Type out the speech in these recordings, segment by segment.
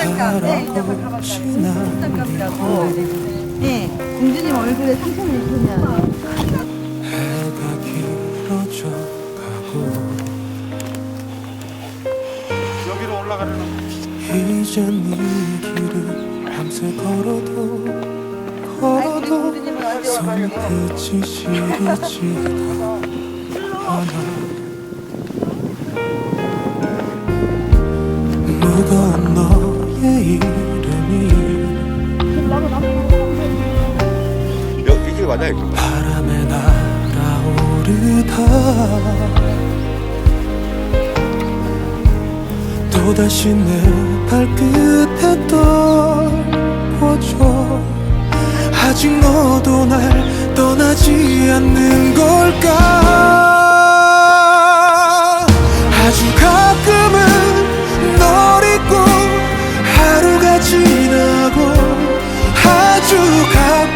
숫자값. 네. 숫자값이라고. 네, 공주님 얼굴에 상처를 입으면 해가 길어져 가고 여기로 올라가려는 이젠 이 길을 밤새 걸어도 걸어도 손이 시리지가 않아 무거운 이름이 여기 맞아 이거 바람에 날아오르다. 또다시 내 발끝에 떨궈줘 아직 너도 날 떠나지 않는 걸까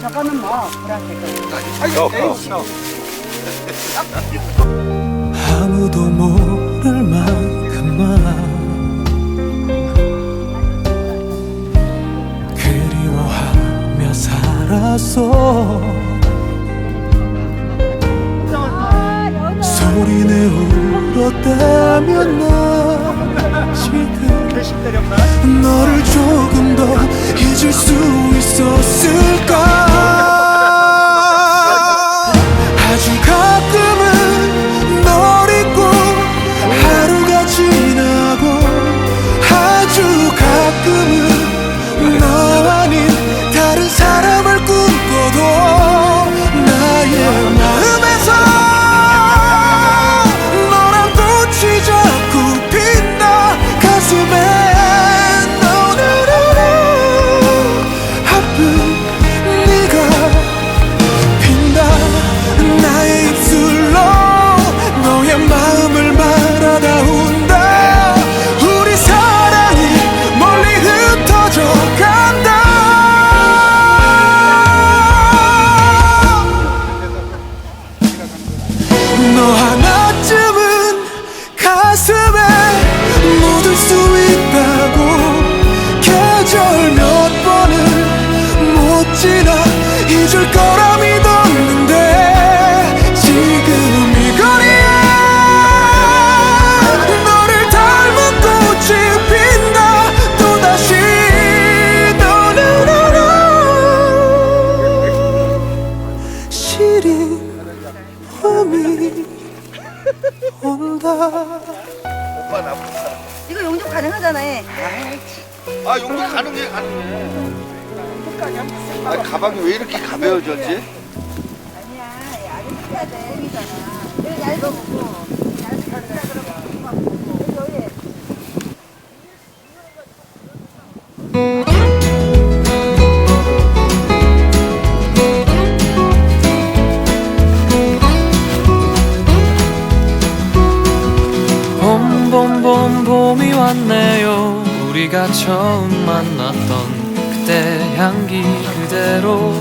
저거는 뭐 보라색 어, 아무도 모를 만큼만 그리워하며 살았어. 소리 내 울었다면 나 지금 회식 때렸나? 너를 조금 더 잊을 수 있었을까 잊을 거라 믿었는데 지금 이 거리에 너를 닮은 꽃이 핀다. 또다시 너는 시린 봄이 온다. 오빠 사람 이거 용접 가능하잖아요. 아 용도 가능해. 가 아 가방이 왜 이렇게 가벼워졌지? 아니야, 아직 해야 돼. 얇아 보고. 얇은 다 그러고. 여기 여기. 봄봄 봄 봄이 왔네요 우리가 처음 만났던 그때 향기 그대로.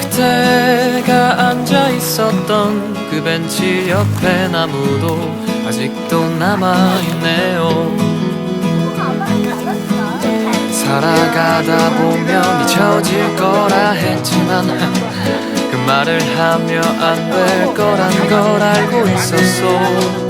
그때가 앉아 있었던 그 벤치 옆에 나무도 아직도 남아 있네요. 살아가다 보면 잊혀질 거라 했지만 그 말을 하며 안 될 거란 걸 알고 있었어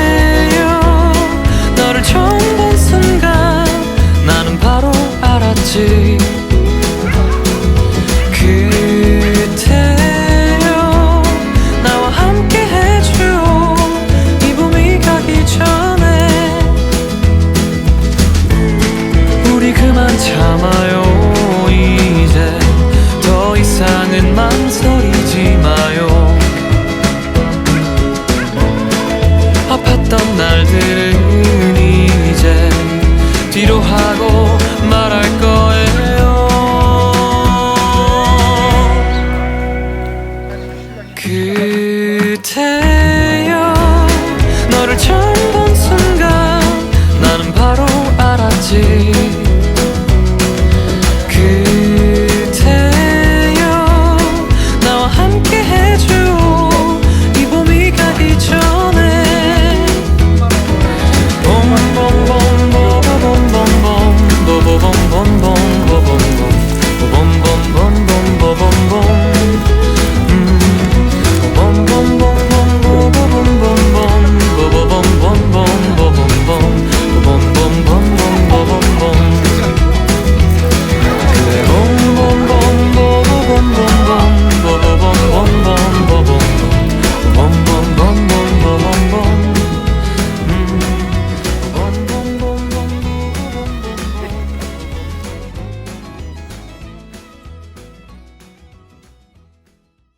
알았지 그대여 나와 함께 해줘 이 봄이 가기 전에 우리 그만 참아요